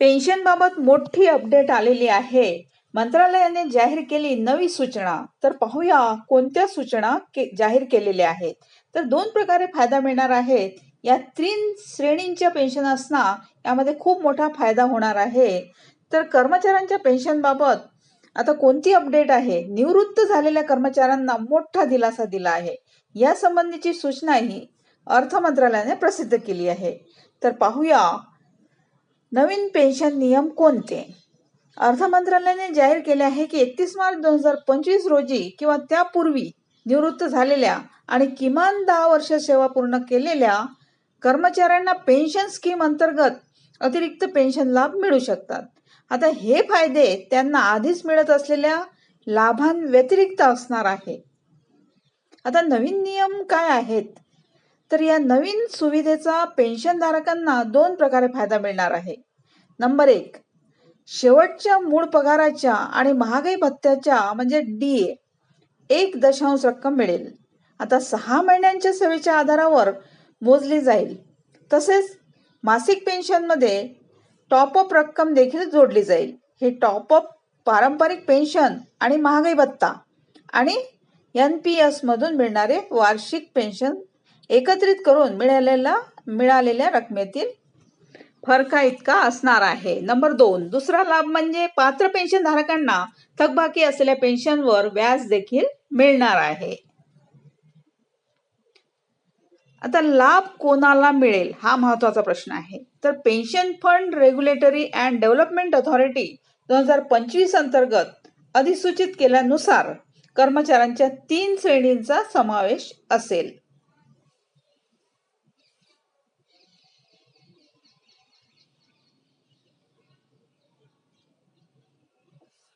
पेन्शनबाबत मोठी अपडेट आलेली आहे. मंत्रालयाने जाहीर केली नवी सूचना. तर पाहूया कोणत्या सूचना के जाहीर केलेल्या आहेत. तर दोन प्रकारे फायदा मिळणार आहेत या तीन श्रेणींच्या पेन्शन असणा यामध्ये खूप मोठा फायदा होणार आहे. तर कर्मचाऱ्यांच्या पेन्शनबाबत आता कोणती अपडेट आहे? निवृत्त झालेल्या कर्मचाऱ्यांना मोठा दिलासा दिला आहे. या संबंधीची सूचनाही अर्थ मंत्रालयाने प्रसिद्ध केली आहे. तर पाहूया नवीन पेन्शन नियम कोणते? अर्थ मंत्रालयाने जाहीर केले आहे की एकतीस मार्च दोन हजार पंचवीस रोजी किंवा त्यापूर्वी निवृत्त झालेल्या आणि किमान दहा वर्ष सेवा पूर्ण केलेल्या कर्मचाऱ्यांना पेन्शन स्कीम अंतर्गत अतिरिक्त पेन्शन लाभ मिळू शकतात. आता हे फायदे त्यांना आधीच मिळत असलेल्या लाभांव्यतिरिक्त असणार आहे. आता नवीन नियम काय आहेत? तर या नवीन सुविधेचा पेन्शनधारकांना दोन प्रकारे फायदा मिळणार आहे. नंबर एक. शेवटच्या मूळ पगाराच्या आणि महागाई भत्त्याच्या म्हणजे डी ए एक दशांश रक्कम मिळेल. आता सहा महिन्यांच्या सेवेच्या आधारावर मोजली जाईल. तसेच मासिक पेन्शनमध्ये टॉपअप रक्कम देखील जोडली जाईल. हे टॉपअप पारंपरिक पेन्शन आणि महागाई भत्ता आणि एन पी एसमधून मिळणारे वार्षिक पेन्शन एकत्रित करून मिळालेला मिळालेल्या रकमेतील फरका इतका असणार आहे. नंबर दोन दुसरा लाभ म्हणजे पात्र पेन्शन धारकांना थकबाकी असलेल्या पेन्शनवर व्याज देखील मिळणार आहे. आता लाभ कोणाला मिळेल हा महत्त्वाचा प्रश्न आहे. तर pension fund regulatory and development authority दोन हजार पंचवीस अंतर्गत अधिसूचित केल्यानुसार कर्मचाऱ्यांच्या तीन श्रेणींचा समावेश असेल.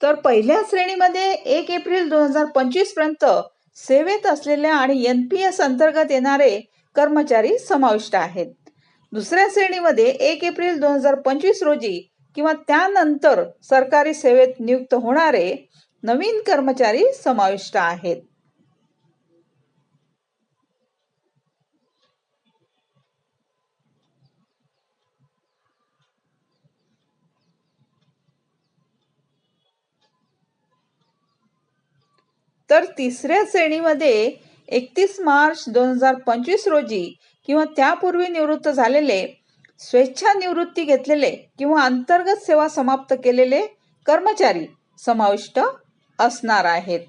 तर पहिल्या श्रेणीमध्ये एक एप्रिल दोन हजार पंचवीसपर्यंत सेवेत असलेल्या आणि एन पी एस अंतर्गत येणारे कर्मचारी समाविष्ट आहेत. दुसऱ्या श्रेणीमध्ये एक एप्रिल दोन हजार पंचवीस रोजी किंवा त्यानंतर सरकारी सेवेत नियुक्त होणारे नवीन कर्मचारी समाविष्ट आहेत. तर तिसऱ्या श्रेणीमध्ये एकतीस मार्च दोन हजार पंचवीस रोजी किंवा त्यापूर्वी निवृत्त झालेले स्वेच्छा निवृत्ती घेतलेले किंवा अंतर्गत सेवा समाप्त केलेले कर्मचारी समाविष्ट असणार आहेत.